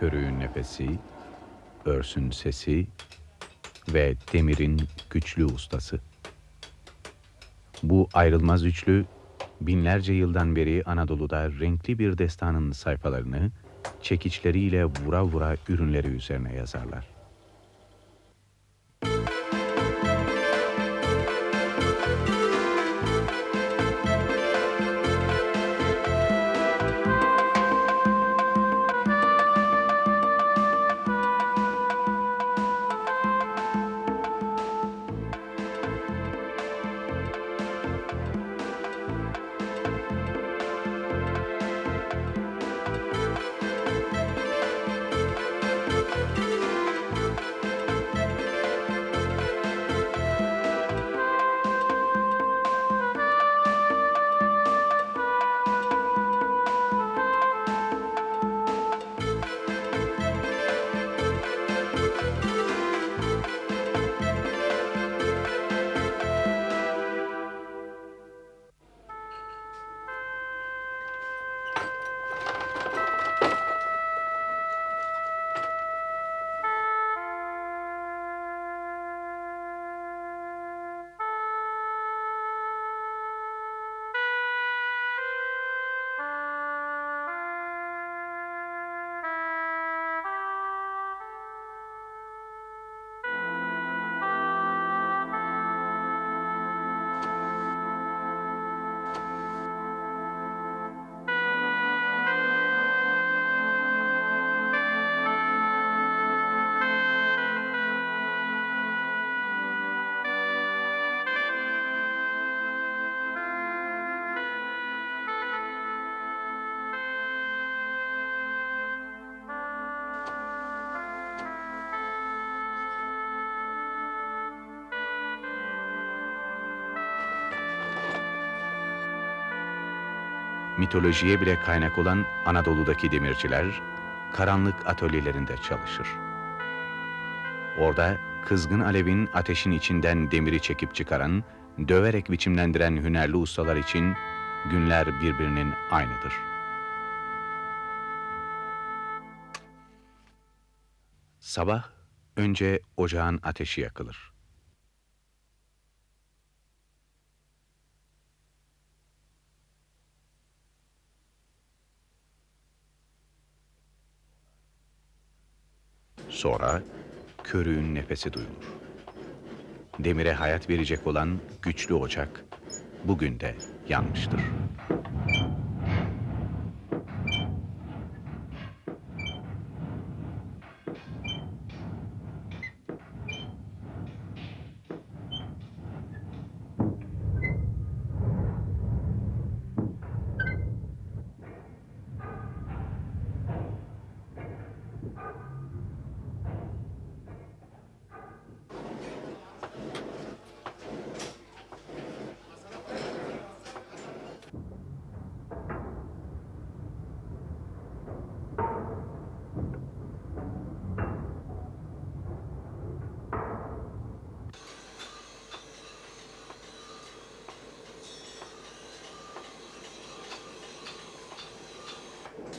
körüğün nefesi, örsün sesi ve demirin güçlü ustası. Bu ayrılmaz üçlü, binlerce yıldan beri Anadolu'da renkli bir destanın sayfalarını, çekiçleriyle vura vura ürünleri üzerine yazarlar. Mitolojiye bile kaynak olan Anadolu'daki demirciler, karanlık atölyelerinde çalışır. Orada kızgın alevin ateşin içinden demiri çekip çıkaran, döverek biçimlendiren hünerli ustalar için günler birbirinin aynıdır. Sabah önce ocağın ateşi yakılır. Sonra körüğün nefesi duyulur. Demire hayat verecek olan güçlü ocak bugün de yanmıştır.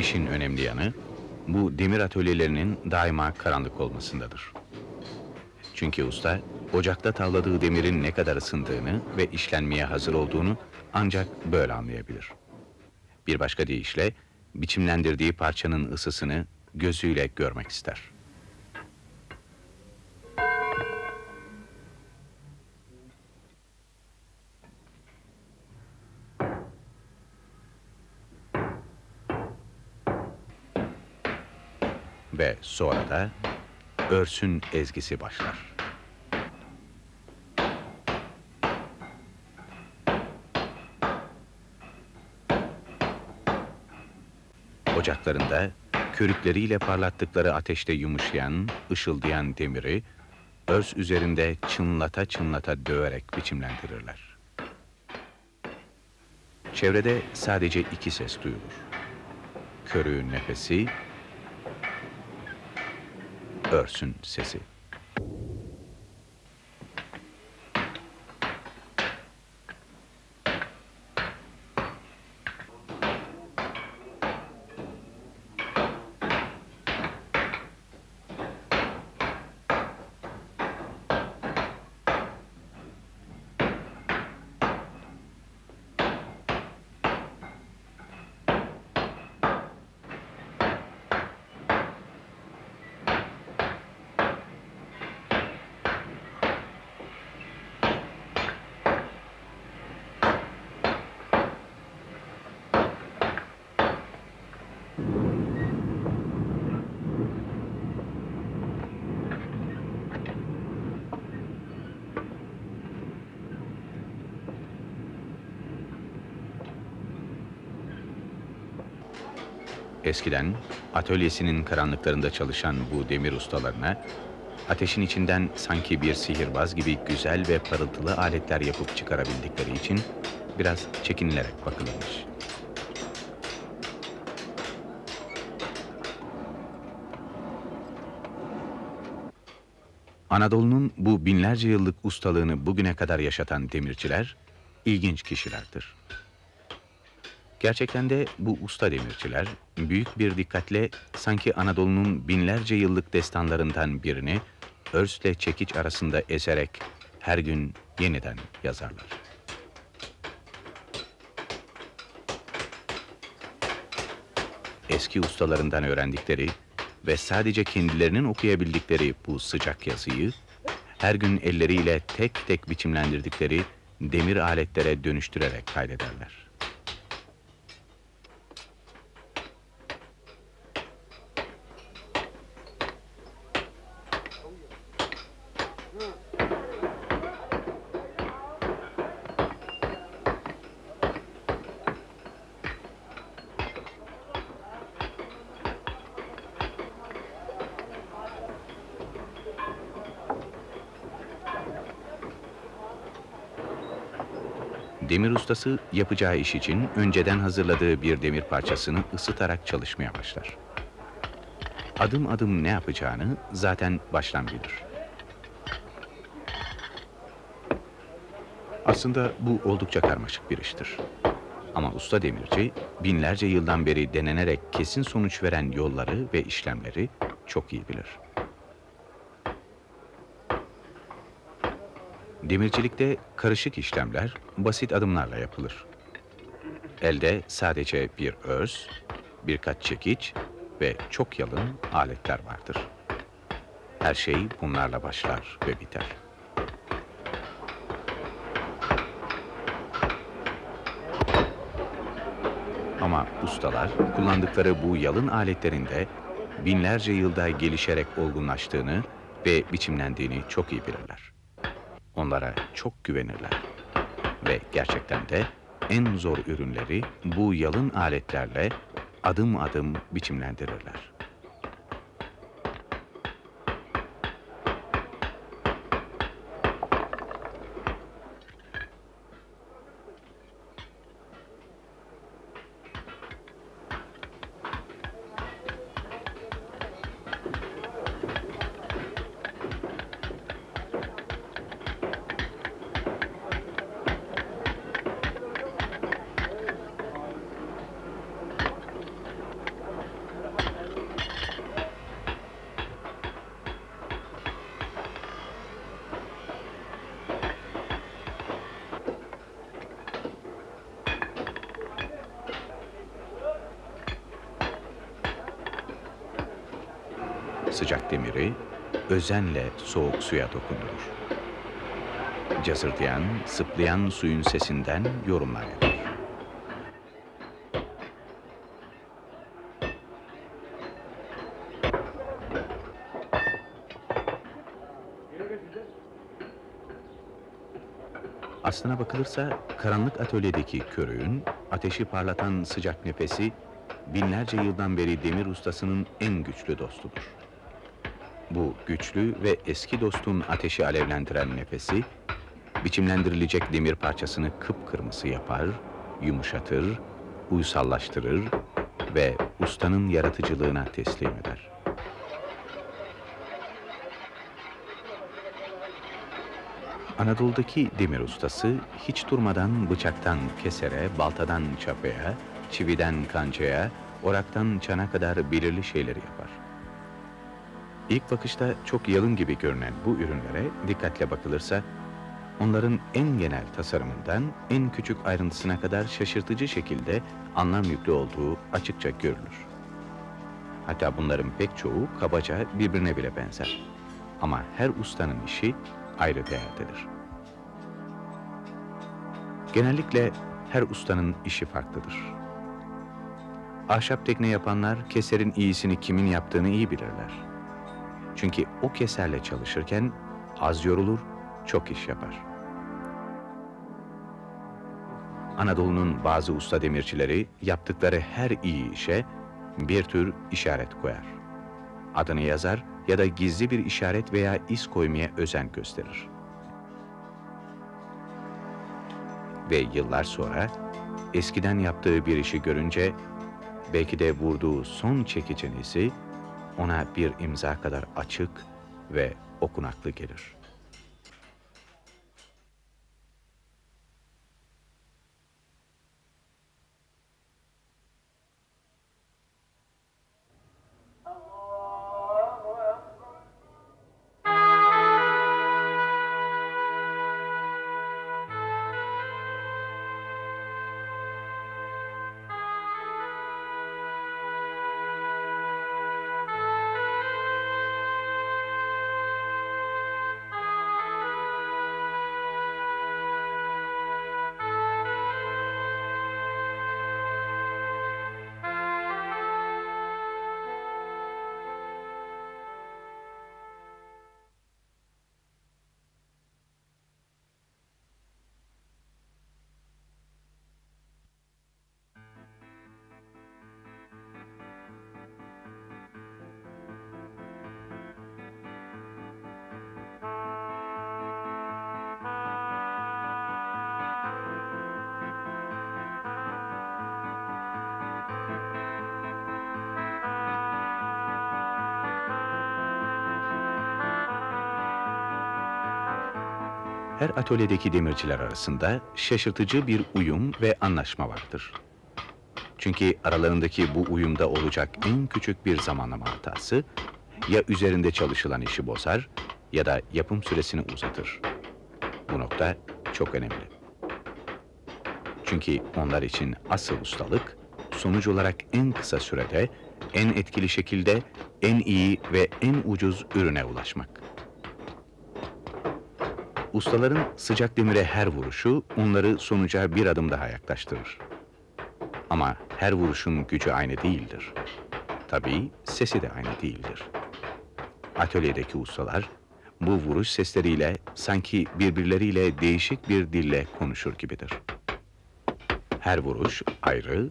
İşin önemli yanı bu demir atölyelerinin daima karanlık olmasındadır. Çünkü usta ocakta tavladığı demirin ne kadar ısındığını ve işlenmeye hazır olduğunu ancak böyle anlayabilir. Bir başka deyişle biçimlendirdiği parçanın ısısını gözüyle görmek ister. Ve sonra da örsün ezgisi başlar. Ocaklarında körükleriyle parlattıkları ateşte yumuşayan, ışıldayan demiri örs üzerinde çınlata çınlata döverek biçimlendirirler. Çevrede sadece iki ses duyulur. Körüğün nefesi, örsün sesi. Eskiden atölyesinin karanlıklarında çalışan bu demir ustalarına ateşin içinden sanki bir sihirbaz gibi güzel ve parıltılı aletler yapıp çıkarabildikleri için biraz çekinilerek bakılırmış. Anadolu'nun bu binlerce yıllık ustalığını bugüne kadar yaşatan demirciler ilginç kişilerdir. Gerçekten de bu usta demirciler büyük bir dikkatle sanki Anadolu'nun binlerce yıllık destanlarından birini örsle çekiç arasında eserek her gün yeniden yazarlar. Eski ustalarından öğrendikleri ve sadece kendilerinin okuyabildikleri bu sıcak yazıyı her gün elleriyle tek tek biçimlendirdikleri demir aletlere dönüştürerek kaydederler. Demir ustası yapacağı iş için önceden hazırladığı bir demir parçasını ısıtarak çalışmaya başlar. Adım adım ne yapacağını zaten baştan bilir. Aslında bu oldukça karmaşık bir iştir. Ama usta demirci binlerce yıldan beri denenerek kesin sonuç veren yolları ve işlemleri çok iyi bilir. Demircilikte karışık işlemler basit adımlarla yapılır. Elde sadece bir örs, birkaç çekiç ve çok yalın aletler vardır. Her şey bunlarla başlar ve biter. Ama ustalar kullandıkları bu yalın aletlerinde binlerce yılda gelişerek olgunlaştığını ve biçimlendiğini çok iyi bilirler. Onlara çok güvenirler. Ve gerçekten de en zor ürünleri bu yalın aletlerle adım adım biçimlendirirler. Sıcak demiri özenle soğuk suya dokundurur. Cazırdayan, sıplayan suyun sesinden yorumlar yapar. Aslına bakılırsa karanlık atölyedeki körüğün ateşi parlatan sıcak nefesi binlerce yıldan beri demir ustasının en güçlü dostudur. Bu güçlü ve eski dostun ateşi alevlendiren nefesi biçimlendirilecek demir parçasını kıpkırmızı yapar, yumuşatır, uysallaştırır ve ustanın yaratıcılığına teslim eder. Anadolu'daki demir ustası hiç durmadan bıçaktan kesere, baltadan çapaya, çividen kancaya, oraktan çana kadar belirli şeyleri yapar. İlk bakışta çok yalın gibi görünen bu ürünlere dikkatle bakılırsa, onların en genel tasarımından en küçük ayrıntısına kadar şaşırtıcı şekilde anlam yüklü olduğu açıkça görülür. Hatta bunların pek çoğu kabaca birbirine bile benzer. Ama her ustanın işi ayrı değerdedir. Genellikle her ustanın işi farklıdır. Ahşap tekne yapanlar keserin iyisini kimin yaptığını iyi bilirler. Çünkü o keserle çalışırken az yorulur, çok iş yapar. Anadolu'nun bazı usta demircileri yaptıkları her iyi işe bir tür işaret koyar. Adını yazar ya da gizli bir işaret veya iz koymaya özen gösterir. Ve yıllar sonra eskiden yaptığı bir işi görünce belki de vurduğu son çekicenizi ona bir imza kadar açık ve okunaklı gelir. Her atölyedeki demirciler arasında şaşırtıcı bir uyum ve anlaşma vardır. Çünkü aralarındaki bu uyumda olacak en küçük bir zamanlama hatası ya üzerinde çalışılan işi bozar ya da yapım süresini uzatır. Bu nokta çok önemli. Çünkü onlar için asıl ustalık sonuç olarak en kısa sürede, en etkili şekilde, en iyi ve en ucuz ürüne ulaşmak. Ustaların sıcak demire her vuruşu onları sonuca bir adım daha yaklaştırır. Ama her vuruşun gücü aynı değildir. Tabii sesi de aynı değildir. Atölyedeki ustalar bu vuruş sesleriyle sanki birbirleriyle değişik bir dille konuşur gibidir. Her vuruş ayrı,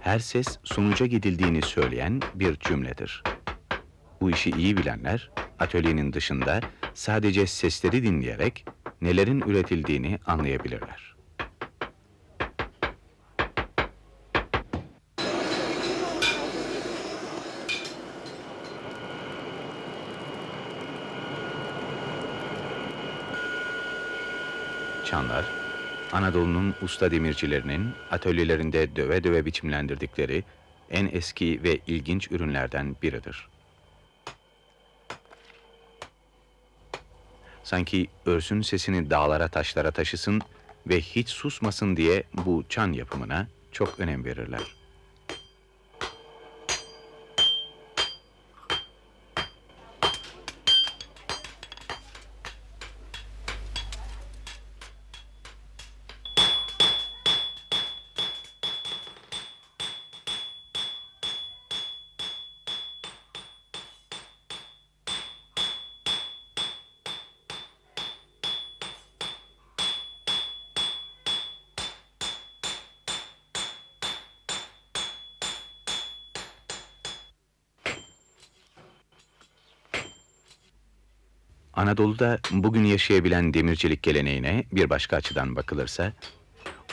her ses sonuca gidildiğini söyleyen bir cümledir. Bu işi iyi bilenler atölyenin dışında sadece sesleri dinleyerek nelerin üretildiğini anlayabilirler. Çanlar, Anadolu'nun usta demircilerinin atölyelerinde döve döve biçimlendirdikleri en eski ve ilginç ürünlerden biridir. Sanki örsün sesini dağlara taşlara taşısın ve hiç susmasın diye bu çan yapımına çok önem verirler. Anadolu'da bugün yaşayabilen demircilik geleneğine bir başka açıdan bakılırsa,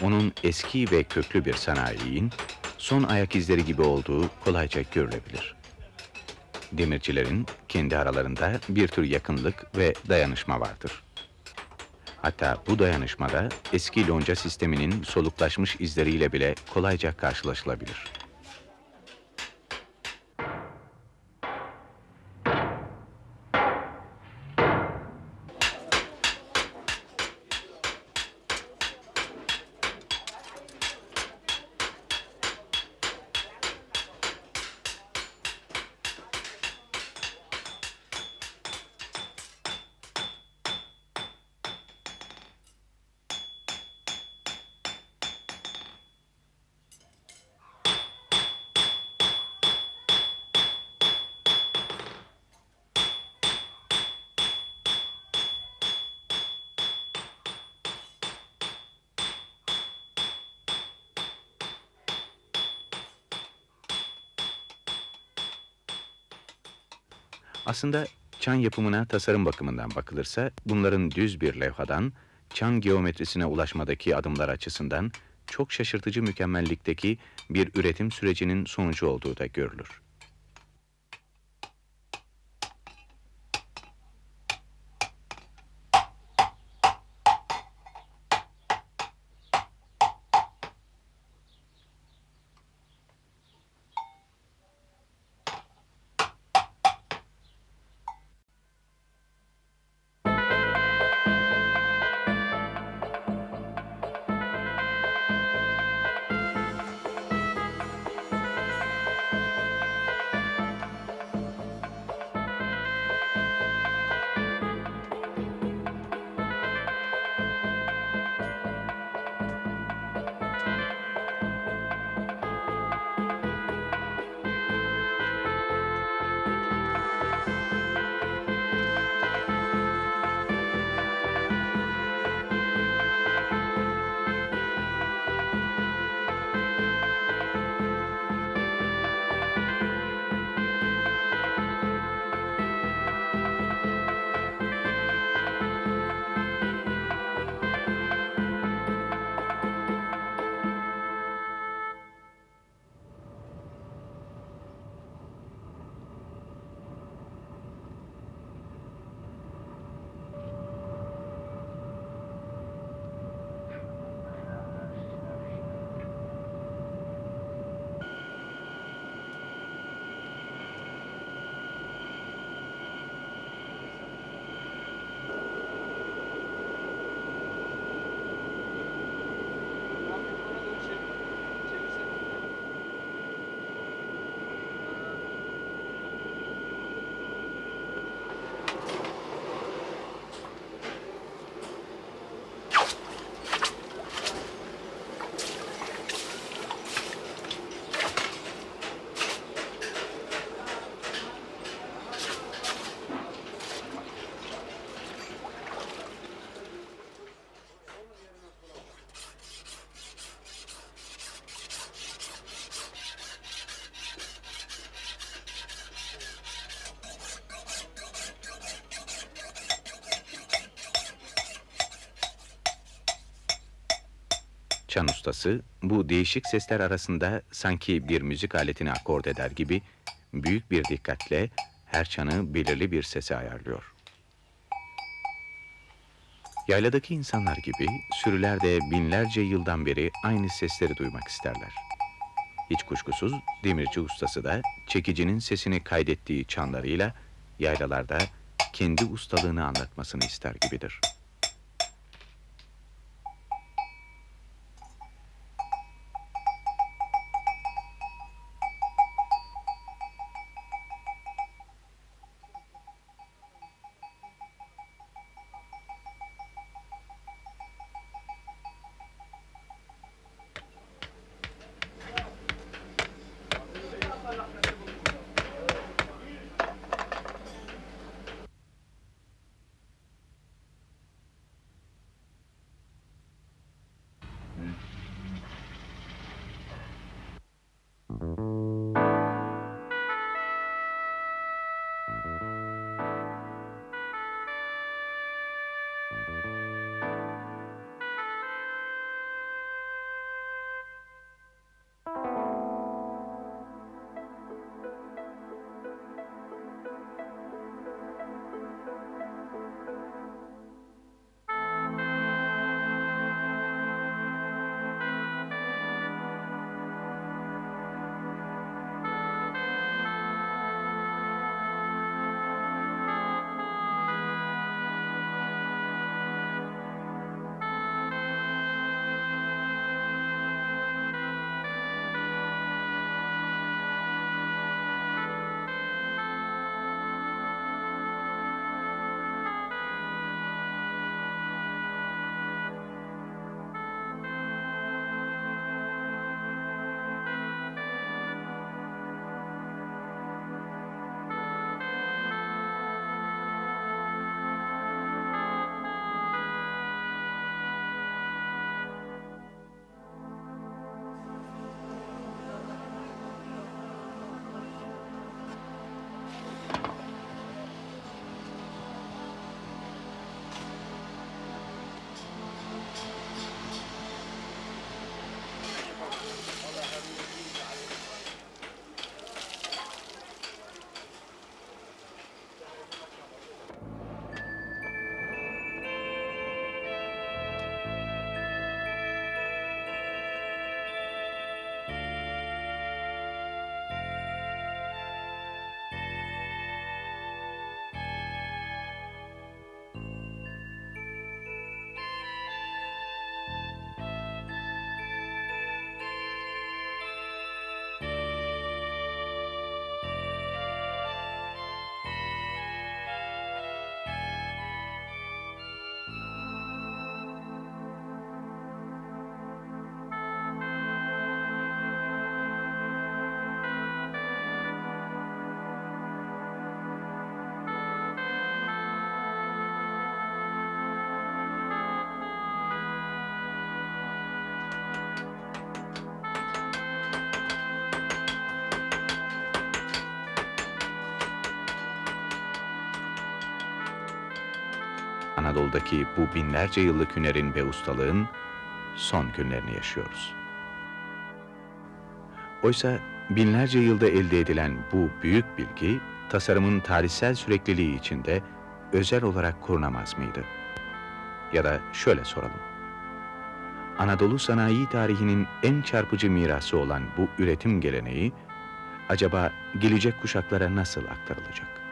onun eski ve köklü bir sanayinin son ayak izleri gibi olduğu kolayca görülebilir. Demircilerin kendi aralarında bir tür yakınlık ve dayanışma vardır. Hatta bu dayanışmada eski lonca sisteminin soluklaşmış izleriyle bile kolayca karşılaşılabilir. Aslında çan yapımına tasarım bakımından bakılırsa bunların düz bir levhadan çan geometrisine ulaşmadaki adımlar açısından çok şaşırtıcı mükemmellikteki bir üretim sürecinin sonucu olduğu da görülür. Çan ustası bu değişik sesler arasında sanki bir müzik aletini akord eder gibi büyük bir dikkatle her çanı belirli bir sese ayarlıyor. Yayladaki insanlar gibi sürüler de binlerce yıldan beri aynı sesleri duymak isterler. Hiç kuşkusuz demirci ustası da çekicinin sesini kaydettiği çanlarıyla yaylalarda kendi ustalığını anlatmasını ister gibidir. Anadolu'daki bu binlerce yıllık hünerin ve ustalığın son günlerini yaşıyoruz. Oysa binlerce yılda elde edilen bu büyük bilgi, tasarımın tarihsel sürekliliği içinde özel olarak korunamaz mıydı? Ya da şöyle soralım. Anadolu sanayi tarihinin en çarpıcı mirası olan bu üretim geleneği, acaba gelecek kuşaklara nasıl aktarılacak?